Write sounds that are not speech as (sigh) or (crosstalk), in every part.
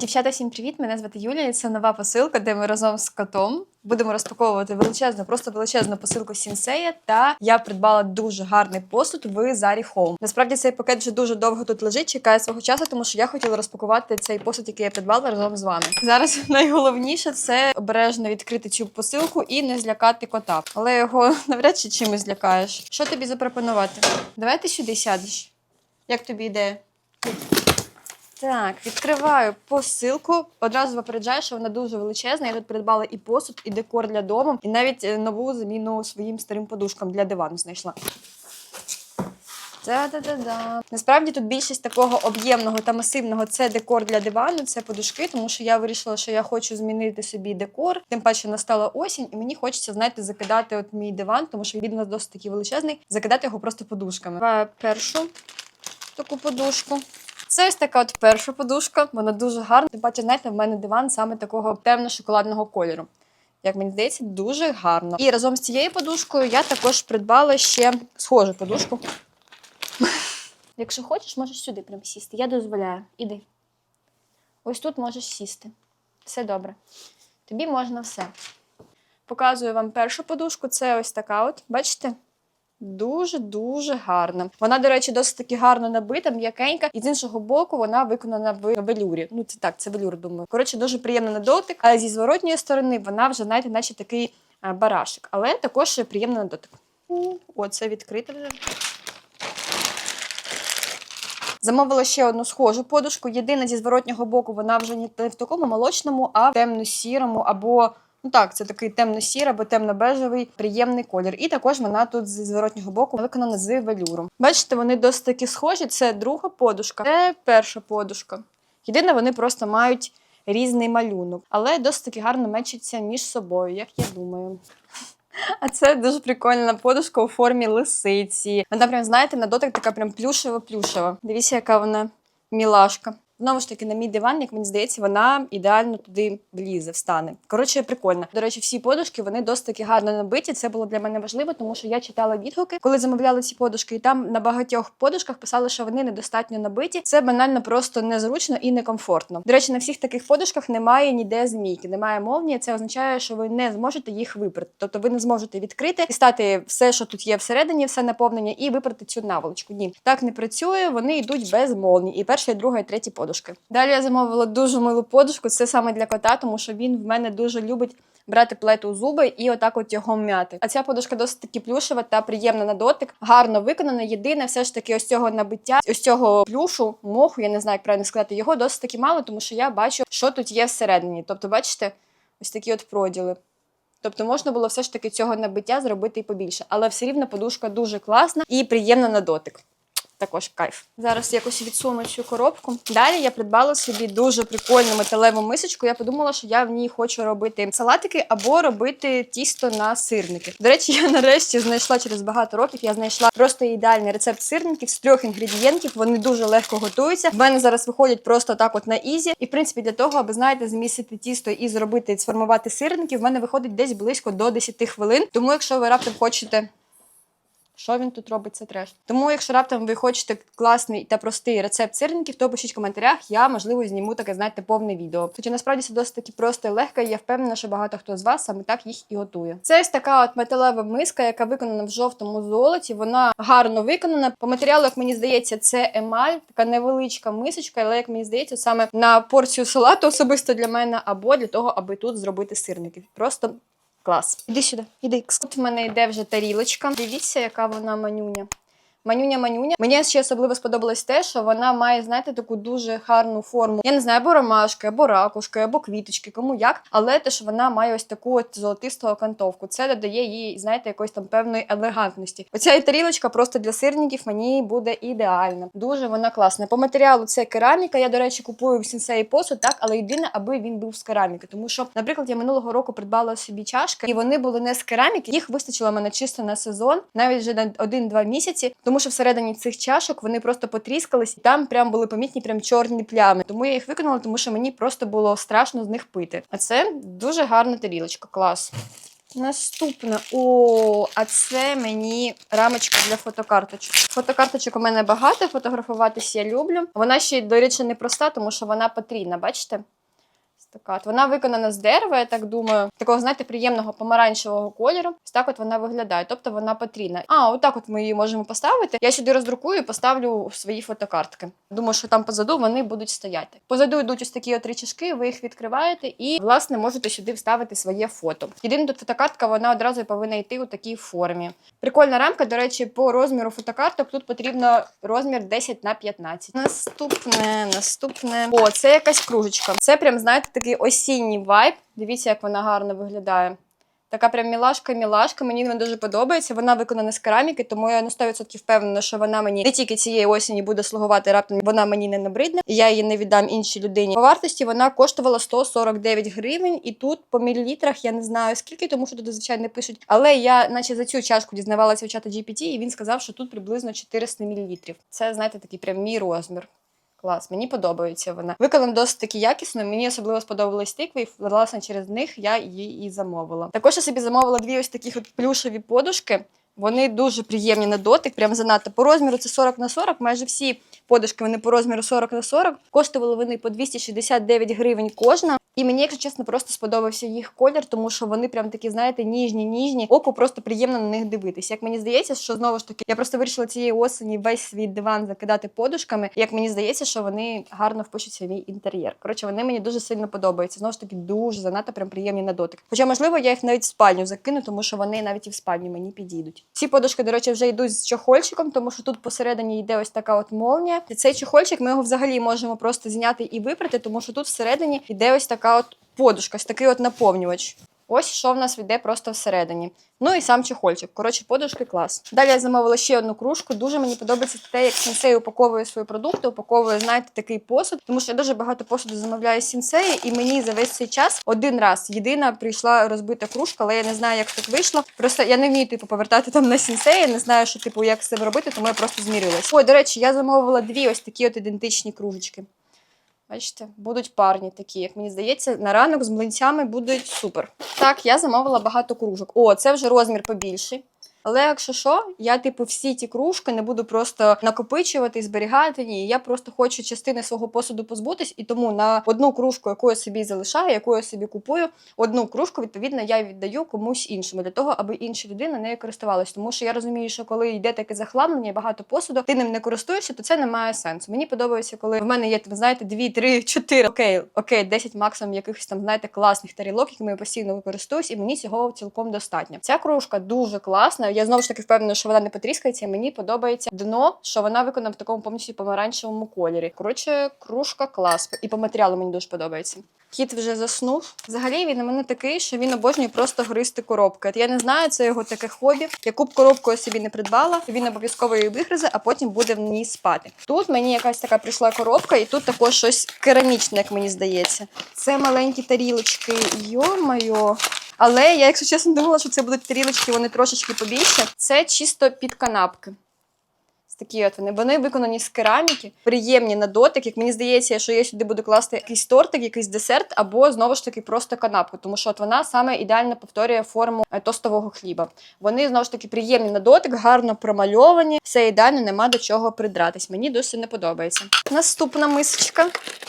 Дівчата, всім привіт! Мене звати Юлія. Це нова посилка, де ми разом з котом будемо розпаковувати величезну, просто величезну посилку Сінсея. Та я придбала дуже гарний посуд в Зарі Home. Насправді цей пакет вже дуже довго тут лежить, чекає свого часу, тому що я хотіла розпакувати цей посуд, який я придбала разом з вами. Зараз (laughs) найголовніше це обережно відкрити цю посилку і не злякати кота. Але його навряд чи чимось злякаєш. Що тобі запропонувати? Давай ти сюди сядеш. Як тобі ідея? Так, відкриваю посилку. Одразу попереджаю, що вона дуже величезна. Я тут придбала і посуд, і декор для дому, і навіть е, нову заміну своїм старим подушкам для дивану знайшла. Та-да-да-да. Насправді тут більшість такого об'ємного та масивного це декор для дивану, це подушки, тому що я вирішила, що я хочу змінити собі декор. Тим паче настала осінь, і мені хочеться, знаєте, закидати от мій диван, тому що він у нас досить такий величезний, закидати його просто подушками. Першу таку подушку. Це ось така от перша подушка, вона дуже гарна. Тим паче, знаєте, в мене диван саме такого темно-шоколадного кольору. Як мені здається, дуже гарно. І разом з цією подушкою я також придбала ще схожу подушку. Якщо хочеш, можеш сюди прям сісти. Я дозволяю. Іди. Ось тут можеш сісти. Все добре. Тобі можна все. Показую вам першу подушку. Це ось така от. Бачите? Дуже-дуже гарна. Вона, до речі, досить таки гарно набита, м'якенька, і з іншого боку вона виконана в велюрі. Ну, це так, це велюр, думаю. Коротше, дуже приємна на дотик, а зі зворотньої сторони вона вже, знаєте, наче такий барашик, але також приємна на дотик. О, це відкрите вже. Замовила ще одну схожу подушку. Єдина зі зворотнього боку, вона вже не в такому молочному, а в темно-сірому або. Ну так, це такий темно-сір або темно-бежевий, приємний колір. І також вона тут зі зворотнього боку виконана з велюром. Бачите, вони досить таки схожі. Це друга подушка, це перша подушка. Єдине, вони просто мають різний малюнок, але досить таки гарно мечаться між собою, як я думаю. А це дуже прикольна подушка у формі лисиці. Вона прям, знаєте, на дотик така прям плюшева-плюшева. Дивіться, яка вона мілашка. Знову ж таки, на мій диван, як мені здається, вона ідеально туди влізе, встане. Коротше, прикольно. До речі, всі подушки вони досить таки гарно набиті. Це було для мене важливо, тому що я читала відгуки, коли замовляли ці подушки, і там на багатьох подушках писали, що вони недостатньо набиті. Це банально просто незручно і некомфортно. До речі, на всіх таких подушках немає ніде змійки, немає молнії. Це означає, що ви не зможете їх випрати. Тобто ви не зможете відкрити, дістати все, що тут є всередині, все наповнення, і випрати цю наволочку. Ні, так не працює. Вони йдуть без молнії. І перша, і друга, і третя подушки. Далі я замовила дуже милу подушку. Це саме для кота, тому що він в мене дуже любить брати плету у зуби і отак от його м'яти. А ця подушка досить таки плюшева та приємна на дотик, гарно виконана. Єдине, все ж таки, ось цього набиття, ось цього плюшу, моху, я не знаю, як правильно сказати, його досить таки мало, тому що я бачу, що тут є всередині. Тобто, бачите, ось такі от проділи. Тобто можна було все ж таки цього набиття зробити і побільше, але все рівно подушка дуже класна і приємна на дотик. Також кайф. Зараз якось відсуну цю коробку. Далі я придбала собі дуже прикольну металеву мисочку. Я подумала, що я в ній хочу робити салатики або робити тісто на сирники. До речі, я нарешті знайшла через багато років. Я знайшла просто ідеальний рецепт сирників з трьох інгредієнтів. Вони дуже легко готуються. В мене зараз виходять просто так, от на ізі. І в принципі, для того, аби знаєте, змісити тісто і зробити сформувати сирники, в мене виходить десь близько до 10 хвилин. Тому, якщо ви раптом хочете. Що він тут робить, це треш. Тому, якщо раптом ви хочете класний та простий рецепт сирників, то пишіть в коментарях. Я можливо зніму таке, знаєте, повне відео. Хоча насправді це досить таки просто і легко, і я впевнена, що багато хто з вас саме так їх і готує. Це ось така от металева миска, яка виконана в жовтому золоті. Вона гарно виконана. По матеріалу, як мені здається, це емаль, така невеличка мисочка, але як мені здається, саме на порцію салату особисто для мене, або для того, аби тут зробити сирники. Просто Клас. Іди сюди, іди. Тут в мене йде вже тарілочка. Дивіться, яка вона манюня. Манюня-манюня. Мені ще особливо сподобалось те, що вона має, знаєте, таку дуже гарну форму. Я не знаю, або ромашки, або ракушки, або квіточки, кому як. Але те, що вона має ось таку от золотисту окантовку. Це додає їй, знаєте, якоїсь там певної елегантності. Оця тарілочка просто для сирників мені буде ідеальна. Дуже вона класна. По матеріалу це кераміка. Я, до речі, купую в сінсеї посуд, так, але єдине, аби він був з кераміки. Тому що, наприклад, я минулого року придбала собі чашки, і вони були не з кераміки. Їх вистачило мене чисто на сезон, навіть вже на один-два місяці. Тому що всередині цих чашок вони просто потріскались, і там прям були помітні прям чорні плями. Тому я їх виконала, тому що мені просто було страшно з них пити. А це дуже гарна тарілочка, клас. Наступне. О, а це мені рамочка для фотокарточок. Фотокарточок у мене багато, фотографуватись я люблю. Вона ще, до речі, не проста, тому що вона потрійна, бачите? Така от. Вона виконана з дерева, я так думаю, такого, знаєте, приємного помаранчевого кольору. Ось так от вона виглядає. Тобто вона потрійна. А, отак от ми її можемо поставити. Я сюди роздрукую і поставлю свої фотокартки. Думаю, що там позаду вони будуть стояти. Позаду йдуть ось такі от річашки, ви їх відкриваєте і, власне, можете сюди вставити своє фото. Єдине тут фотокартка, вона одразу повинна йти у такій формі. Прикольна рамка, до речі, по розміру фотокарток тут потрібно розмір 10 на 15. Наступне, наступне. О, це якась кружечка. Це прям, знаєте, такий осінній вайб. Дивіться, як вона гарно виглядає. Така прям мілашка-мілашка, мені вона дуже подобається. Вона виконана з кераміки, тому я на 100% впевнена, що вона мені не тільки цієї осені буде слугувати раптом, вона мені не набридне. і Я її не віддам іншій людині. По вартості вона коштувала 149 гривень, і тут по мілілітрах я не знаю скільки, тому що тут звичайно не пишуть. Але я, наче за цю чашку дізнавалася у чата GPT, і він сказав, що тут приблизно 400 мл. Це, знаєте, такий прям мій розмір. Клас, мені подобається вона. Виконана досить таки якісно. Мені особливо сподобались тикви, і власне через них я її і замовила. Також я собі замовила дві ось таких от плюшеві подушки. Вони дуже приємні на дотик, прям занадто. По розміру це 40 на 40. Майже всі подушки вони по розміру 40 на 40. Коштували вони по 269 гривень кожна. І мені, якщо чесно, просто сподобався їх колір, тому що вони прям такі, знаєте, ніжні, ніжні. Оку просто приємно на них дивитись. Як мені здається, що знову ж таки я просто вирішила цієї осені весь свій диван закидати подушками. Як мені здається, що вони гарно впишуться в мій інтер'єр. Коротше, вони мені дуже сильно подобаються. Знову ж таки, дуже занадто прям приємні на дотик. Хоча, можливо, я їх навіть в спальню закину, тому що вони навіть і в спальню мені підійдуть. Ці подушки, до речі, вже йдуть з чохольчиком, тому що тут посередині йде ось така от молнія. Цей чохольчик ми його взагалі можемо просто зняти і випрати, тому що тут всередині йде ось така от подушка, такий от наповнювач. Ось що в нас йде просто всередині. Ну і сам чехольчик. Коротше, подушки клас. Далі я замовила ще одну кружку. Дуже мені подобається те, як сінсей упаковує свої продукти, упаковує, знаєте, такий посуд. Тому що я дуже багато посуду замовляю з сінсеї, і мені за весь цей час один раз єдина прийшла розбита кружка, але я не знаю, як так вийшло. Просто я не вмію типу повертати там на сінсеї, не знаю, що типу як це робити, тому я просто змірилась. Ой, до речі, я замовила дві ось такі от ідентичні кружечки. Бачите, будуть парні такі, як мені здається, на ранок з млинцями будуть супер. Так, я замовила багато кружок. О, це вже розмір побільший. Але якщо що, я типу всі ті кружки не буду просто накопичувати і зберігати. Ні, я просто хочу частини свого посуду позбутись, і тому на одну кружку, яку я собі залишаю, яку я собі купую, одну кружку відповідно я віддаю комусь іншому для того, аби інша людина нею користувалась. Тому що я розумію, що коли йде таке захламлення, і багато посуду, ти ним не користуєшся, то це не має сенсу. Мені подобається, коли в мене є ви знаєте, дві, три, чотири, окей, окей, 10 максимум якихось там знаєте класних тарілок, якими я постійно використовуюсь, і мені цього цілком достатньо. Ця кружка дуже класна. Я знову ж таки впевнена, що вона не потріскається. Мені подобається дно, що вона виконана в такому повністю помаранчевому кольорі. Коротше, кружка клас. І по матеріалу мені дуже подобається. Кіт вже заснув. Взагалі він у мене такий, що він обожнює просто гризти коробки. От я не знаю, це його таке хобі. Яку б коробку я собі не придбала, він обов'язково її вигризе, а потім буде в ній спати. Тут мені якась така прийшла коробка, і тут також щось керамічне, як мені здається. Це маленькі тарілочки. Йо-майо. Але я, якщо чесно, думала, що це будуть тарілочки, вони трошечки побільше. Це чисто під канапки. Такі от вони. Вони виконані з кераміки, приємні на дотик. Як мені здається, що я сюди буду класти якийсь тортик, якийсь десерт, або знову ж таки просто канапку, тому що от вона саме ідеально повторює форму е, тостового хліба. Вони знову ж таки приємні на дотик, гарно промальовані, все ідеально, нема до чого придратись. Мені досить не подобається. Наступна мисочка.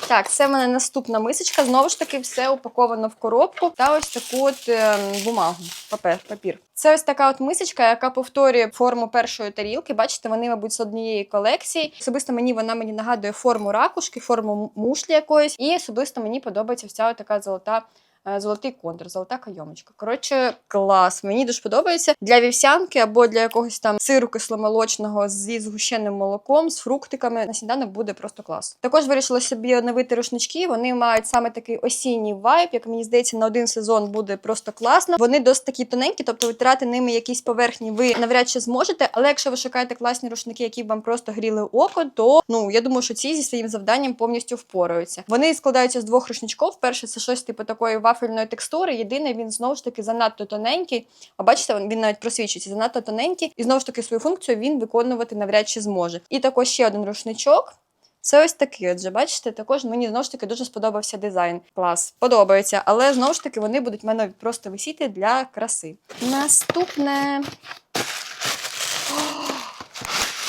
Так, це в мене наступна мисочка. Знову ж таки, все упаковано в коробку та ось таку от ем, бумагу, папер, папір. Це ось така от мисочка, яка повторює форму першої тарілки. Бачите, вони, мабуть, однієї колекції. Особисто мені вона мені нагадує форму ракушки, форму мушлі якоїсь. І особисто мені подобається вся така золота. Е, Золотий контур, золота кайомочка. Коротше, клас. Мені дуже подобається для вівсянки або для якогось там сиру кисломолочного зі згущеним молоком, з фруктиками. На сніданок буде просто клас. Також вирішила собі оновити рушнички. Вони мають саме такий осінній вайб, як мені здається, на один сезон буде просто класно. Вони досить такі тоненькі, тобто витирати ними якісь поверхні ви навряд чи зможете. Але якщо ви шукаєте класні рушники, які вам просто гріли око, то ну я думаю, що ці зі своїм завданням повністю впораються. Вони складаються з двох рушничків. Перший це щось типу такої вафельної текстури. Єдине, він знову ж таки занадто тоненький. А бачите, він навіть просвічується, занадто тоненький, і знову ж таки свою функцію він виконувати навряд чи зможе. І також ще один рушничок. Це ось такий, отже, бачите, також мені знову ж таки дуже сподобався дизайн. Клас, подобається, але знову ж таки вони будуть в мене просто висіти для краси. Наступне.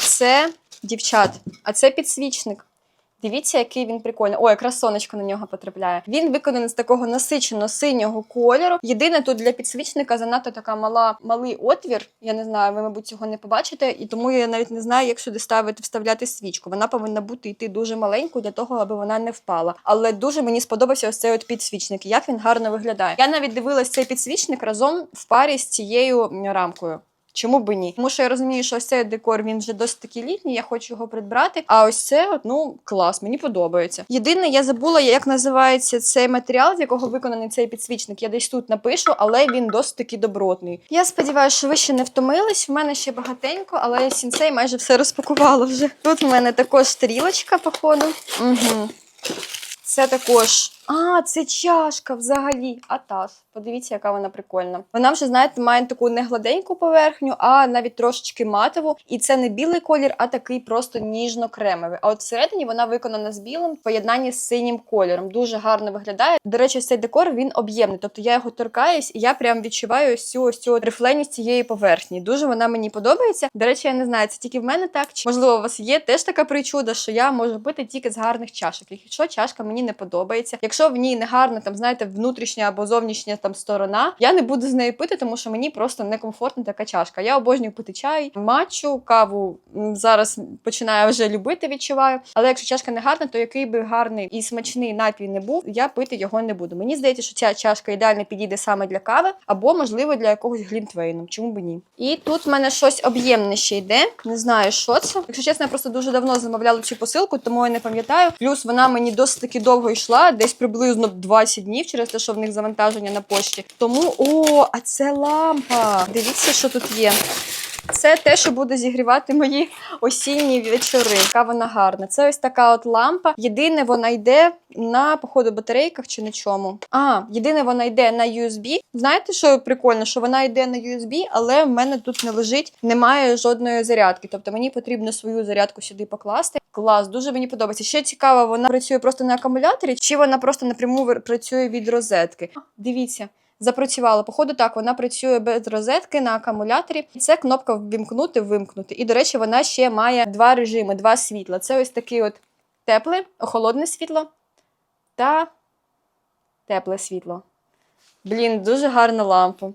Це дівчат, а це підсвічник. Дивіться, який він прикольний. О, якраз сонечко на нього потрапляє. Він виконаний з такого насичено синього кольору. Єдине тут для підсвічника занадто така мала малий отвір. Я не знаю, ви, мабуть, цього не побачите, і тому я навіть не знаю, як сюди ставити вставляти свічку. Вона повинна бути йти дуже маленькою для того, аби вона не впала. Але дуже мені сподобався ось цей от підсвічник. Як він гарно виглядає. Я навіть дивилась цей підсвічник разом в парі з цією рамкою. Чому би ні? Тому що я розумію, що ось цей декор він вже досить таки літній, я хочу його придбати. А ось це, ну клас, мені подобається. Єдине, я забула, як називається цей матеріал, з якого виконаний цей підсвічник. Я десь тут напишу, але він досить таки добротний. Я сподіваюся, що ви ще не втомились. В мене ще багатенько, але сінцей майже все розпакувало вже. Тут в мене також стрілочка, походу. Угу. Це також. А, це чашка взагалі. Атас. Подивіться, яка вона прикольна. Вона вже, знаєте, має таку не гладеньку поверхню, а навіть трошечки матову. І це не білий колір, а такий просто ніжно-кремовий. А от всередині вона виконана з білим в поєднанні з синім кольором. Дуже гарно виглядає. До речі, цей декор він об'ємний. Тобто я його торкаюсь, і я прям відчуваю ось ось цю рифленість цієї поверхні. Дуже вона мені подобається. До речі, я не знаю, це тільки в мене так. Чи можливо у вас є теж така причуда, що я можу пити тільки з гарних чашок. Якщо чашка мені не подобається, якщо в ній не гарна, там знаєте, внутрішня або зовнішня там сторона, я не буду з нею пити, тому що мені просто некомфортна така чашка. Я обожнюю пити чай, матчу, каву зараз починаю вже любити, відчуваю. Але якщо чашка не гарна, то який би гарний і смачний напій не був, я пити його не буду. Мені здається, що ця чашка ідеально підійде саме для кави, або можливо для якогось глінтвейну. Чому б ні? І тут в мене щось об'ємне ще йде. Не знаю, що це. Якщо чесно, я просто дуже давно замовляла цю посилку, тому я не пам'ятаю. Плюс вона мені досить таки довго йшла, десь приблизно 20 днів через те, що в них завантаження на пошті. Тому о, а це лампа. Дивіться, що тут є. Це те, що буде зігрівати мої осінні вечори. Яка вона гарна. Це ось така от лампа. Єдине, вона йде на походу батарейках чи на чому. А, єдине, вона йде на USB. Знаєте, що прикольно, що вона йде на USB, але в мене тут не лежить, немає жодної зарядки. Тобто мені потрібно свою зарядку сюди покласти. Клас, дуже мені подобається. Ще цікаво, вона працює просто на акумуляторі, чи вона просто напряму працює від розетки. Дивіться. Запрацювала. Походу, так, вона працює без розетки на акумуляторі. Це кнопка ввімкнути, вимкнути. І, до речі, вона ще має два режими, два світла. Це ось такий от тепле, холодне світло та тепле світло. Блін, дуже гарна лампа.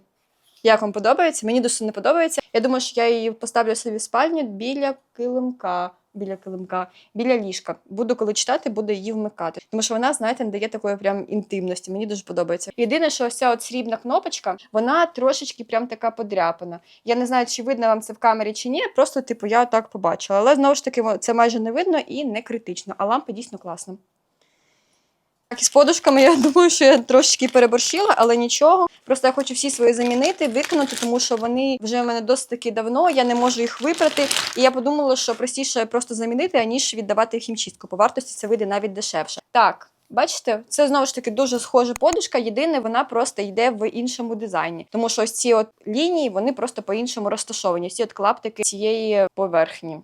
Як вам подобається? Мені дуже не подобається. Я думаю, що я її поставлю собі в спальню біля килимка. Біля килимка, біля ліжка. Буду коли читати, буду її вмикати. Тому що вона, знаєте, не дає такої прям інтимності. Мені дуже подобається. Єдине, що ось ця от срібна кнопочка, вона трошечки прям така подряпана. Я не знаю, чи видно вам це в камері чи ні. Просто, типу, я так побачила. Але знову ж таки, це майже не видно і не критично. А лампа дійсно класна. Так, і з подушками я (laughs) думаю, що я трошечки переборщила, але нічого. Просто я хочу всі свої замінити, викинути, тому що вони вже в мене досить таки давно, я не можу їх випрати. І я подумала, що простіше просто замінити, аніж віддавати хімчистку. По вартості це вийде навіть дешевше. Так. Бачите, це знову ж таки дуже схожа подушка. Єдине, вона просто йде в іншому дизайні. Тому що ось ці от лінії вони просто по-іншому розташовані. Ці от клаптики цієї поверхні.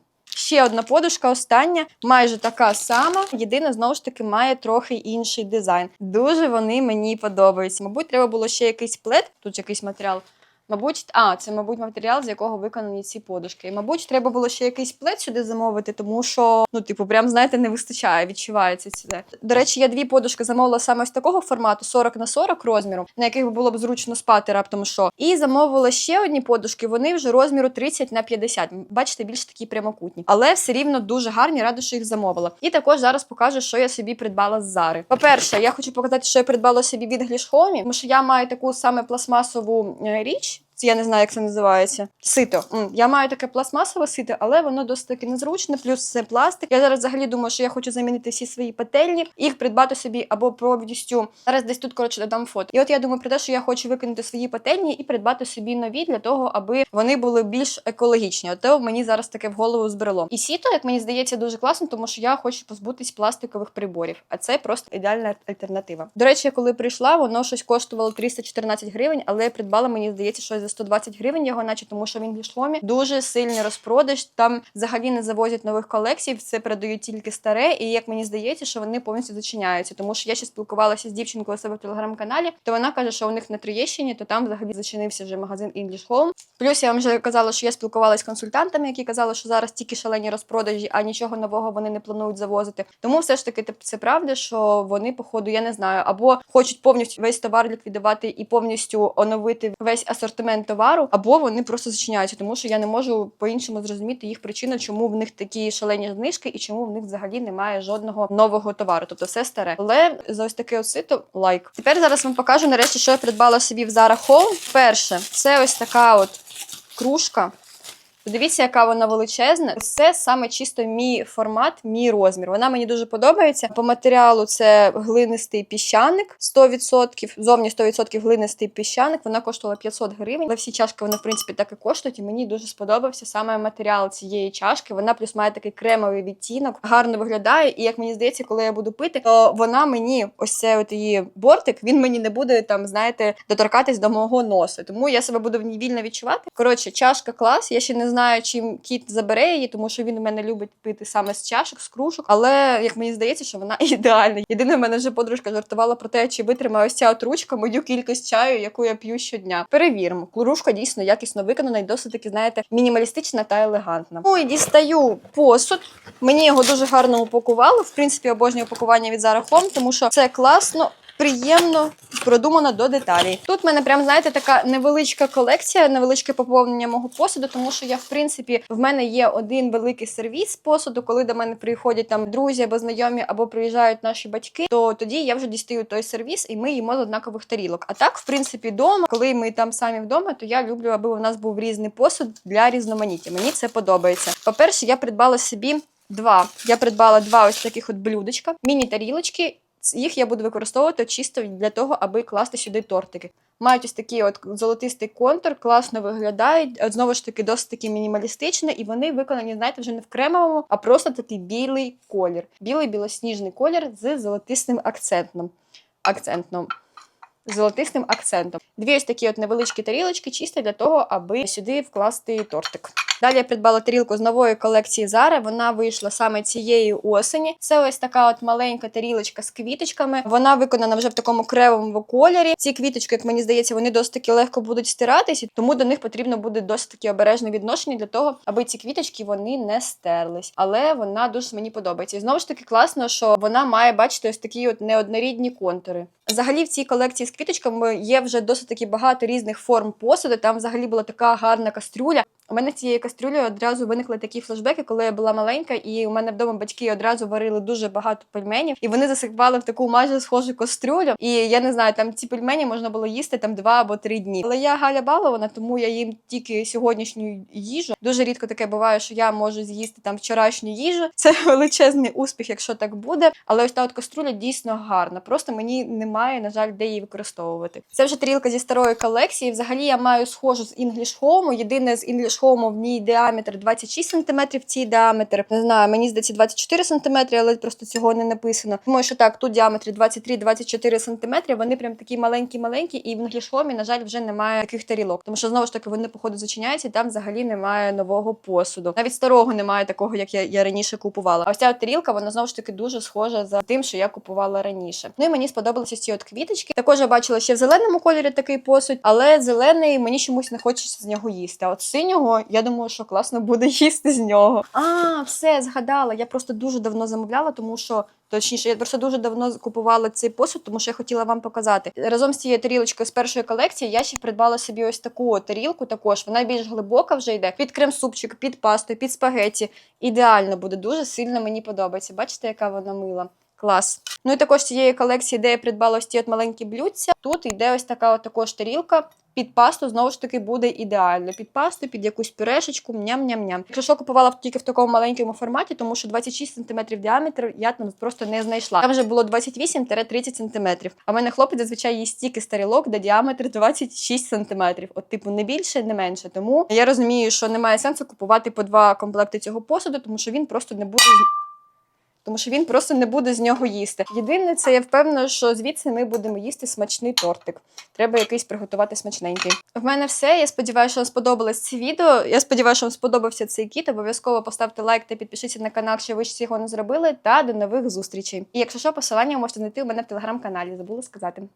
Ще одна подушка, остання, майже така сама. Єдина, знову ж таки, має трохи інший дизайн. Дуже вони мені подобаються. Мабуть, треба було ще якийсь плед, тут якийсь матеріал. Мабуть, а, це, мабуть, матеріал, з якого виконані ці подушки. І, мабуть, треба було ще якийсь плед сюди замовити, тому що, ну, типу, прям, знаєте, не вистачає, відчувається це. До речі, я дві подушки замовила саме з такого формату 40 на 40 розміру, на яких було б зручно спати раптом що. І замовила ще одні подушки, вони вже розміру 30 на 50. Бачите, більш такі прямокутні. Але все рівно дуже гарні, рада, що їх замовила. І також зараз покажу, що я собі придбала з Зари. По-перше, я хочу показати, що я придбала собі від Home, тому що я маю таку саме пластмасову е, річ. Я не знаю, як це називається. Сито. Я маю таке пластмасове сито, але воно досить таки незручне, плюс це пластик. Я зараз взагалі думаю, що я хочу замінити всі свої петельні, їх придбати собі або повністю. Зараз десь тут коротше додам фото. І от я думаю про те, що я хочу викинути свої петельні і придбати собі нові для того, аби вони були більш екологічні. Ото мені зараз таке в голову збрело. І сіто, як мені здається, дуже класно, тому що я хочу позбутись пластикових приборів. А це просто ідеальна альтернатива. До речі, коли прийшла, воно щось коштувало 314 гривень, але придбала, мені здається, щось за 120 гривень його, наче тому що він в лішломі. Дуже сильний розпродаж. Там взагалі не завозять нових колекцій, все передають тільки старе. І як мені здається, що вони повністю зачиняються. Тому що я ще спілкувалася з дівчинкою у себе в телеграм-каналі, то вона каже, що у них на Троєщині, то там взагалі зачинився вже магазин English Home. Плюс я вам вже казала, що я спілкувалася з консультантами, які казали, що зараз тільки шалені розпродажі, а нічого нового вони не планують завозити. Тому все ж таки це правда, що вони, походу, я не знаю, або хочуть повністю весь товар ліквідувати і повністю оновити весь асортимент товару, або вони просто зачиняються, тому що я не можу по-іншому зрозуміти їх причину, чому в них такі шалені знижки і чому в них взагалі немає жодного нового товару. Тобто все старе. Але за ось таке осито сито лайк. Тепер зараз вам покажу нарешті, що я придбала собі в Zara Home. Перше, це ось така от кружка. Подивіться, яка вона величезна. Це саме чисто мій формат, мій розмір. Вона мені дуже подобається. По матеріалу це глинистий піщаник 100%, зовні 100% глинистий піщаник. Вона коштувала 500 гривень. Але всі чашки вони, в принципі, так і коштують. І мені дуже сподобався саме матеріал цієї чашки. Вона плюс має такий кремовий відтінок, гарно виглядає. І як мені здається, коли я буду пити, то вона мені, ось це от її бортик, він мені не буде там, знаєте, доторкатись до мого носу. Тому я себе буду в ній вільно відчувати. Коротше, чашка клас. Я ще не знаю, чим кіт забере її, тому що він мене любить пити саме з чашок, з кружок. Але як мені здається, що вона (laughs) ідеальна. Єдине, в мене вже подружка жартувала про те, чи витримає ось ця от ручка мою кількість чаю, яку я п'ю щодня. Перевіримо. Кружка дійсно якісно виконана і досить таки, знаєте, мінімалістична та елегантна. Ну і дістаю посуд. Мені його дуже гарно упакували. В принципі, обожнюю упакування від Zara Home, тому що це класно. Приємно продумано до деталей. Тут в мене прям знаєте така невеличка колекція, невеличке поповнення мого посуду, тому що я, в принципі, в мене є один великий сервіс посуду. Коли до мене приходять там друзі або знайомі, або приїжджають наші батьки, то тоді я вже дістаю той сервіс і ми їмо з однакових тарілок. А так, в принципі, вдома, коли ми там самі вдома, то я люблю, аби у нас був різний посуд для різноманіття. Мені це подобається. По-перше, я придбала собі два. Я придбала два ось таких от блюдечка, міні-тарілочки. Їх я буду використовувати чисто для того, аби класти сюди тортики. Мають ось такий от золотистий контур, класно виглядають. Знову ж таки, досить таки мінімалістично, і вони виконані, знаєте, вже не в кремовому, а просто такий білий колір. Білий білосніжний колір з золотистим акцентом. Акцентом. Золотистим акцентом. Дві ось такі от невеличкі тарілочки, чисто для того, аби сюди вкласти тортик. Далі я придбала тарілку з нової колекції Zara. Вона вийшла саме цієї осені. Це ось така от маленька тарілочка з квіточками. Вона виконана вже в такому кремовому кольорі. Ці квіточки, як мені здається, вони досить таки легко будуть стиратися, тому до них потрібно буде досить таки обережне відношення для того, аби ці квіточки вони не стерлись. Але вона дуже мені подобається. І знову ж таки класно, що вона має бачити ось такі от неоднорідні контури. Взагалі в цій колекції з квіточками є вже досить таки багато різних форм посуду. Там взагалі була така гарна кастрюля. У мене з цієї кастрюлі одразу виникли такі флешбеки, коли я була маленька, і у мене вдома батьки одразу варили дуже багато пельменів, і вони засипали в таку майже схожу кастрюлю. І я не знаю, там ці пельмені можна було їсти там два або три дні. Але я Галя балована, тому я їм тільки сьогоднішню їжу. Дуже рідко таке буває, що я можу з'їсти там вчорашню їжу. Це (laughs) величезний успіх, якщо так буде. Але ось та от каструля дійсно гарна. Просто мені немає, на жаль, де її використовувати. Це вже тарілка зі старої колекції. Взагалі я маю схожу з English. Єдине з English Home в ній діаметр 26 см, цій діаметр не знаю, мені здається 24 см, але просто цього не написано. Думаю, що так, тут діаметр 23-24 см. Вони прям такі маленькі-маленькі, і в Home, на жаль, вже немає таких тарілок. Тому що знову ж таки вони походу зачиняються, і там взагалі немає нового посуду. Навіть старого немає такого, як я, я раніше купувала. А ось ця тарілка, вона знову ж таки дуже схожа за тим, що я купувала раніше. Ну і мені сподобалися ці от квіточки. Також я бачила ще в зеленому кольорі такий посуд, але зелений мені чомусь не хочеться з нього їсти. А от синього, я думаю, що класно буде (laughs) їсти з нього. А, все, згадала. Я просто дуже давно замовляла, тому що. Точніше, я просто дуже давно купувала цей посуд, тому що я хотіла вам показати. Разом з цією тарілочкою з першої колекції я ще придбала собі ось таку тарілку. Також вона більш глибока вже йде під крем-супчик, під пасту, під спагеті. Ідеально буде, дуже сильно мені подобається. Бачите, яка вона мила. Клас. Ну і також цієї колекції, де я придбала ось ті от маленькі блюдця. Тут йде ось така от також тарілка. Під пасту знову ж таки буде ідеально. Під пасту, під якусь пюрешечку, ням-ням-ням. Якщо що купувала тільки в такому маленькому форматі, тому що 26 см діаметр я там просто не знайшла. Там вже було 28-30 см. А в мене хлопець зазвичай їсть тільки старілок, де діаметр 26 см. От, типу, не більше, не менше. Тому я розумію, що немає сенсу купувати по два комплекти цього посуду, тому що він просто не буде тому що він просто не буде з нього їсти. Єдине, це я впевнена, що звідси ми будемо їсти смачний тортик. Треба якийсь приготувати смачненький. В мене все. Я сподіваюся, що вам сподобалось це відео. Я сподіваюся, що вам сподобався цей кіт. Обов'язково поставте лайк та підпишіться на канал, якщо ви ще його не зробили. Та до нових зустрічей. І якщо що, посилання можете знайти у мене в телеграм-каналі. Забула сказати.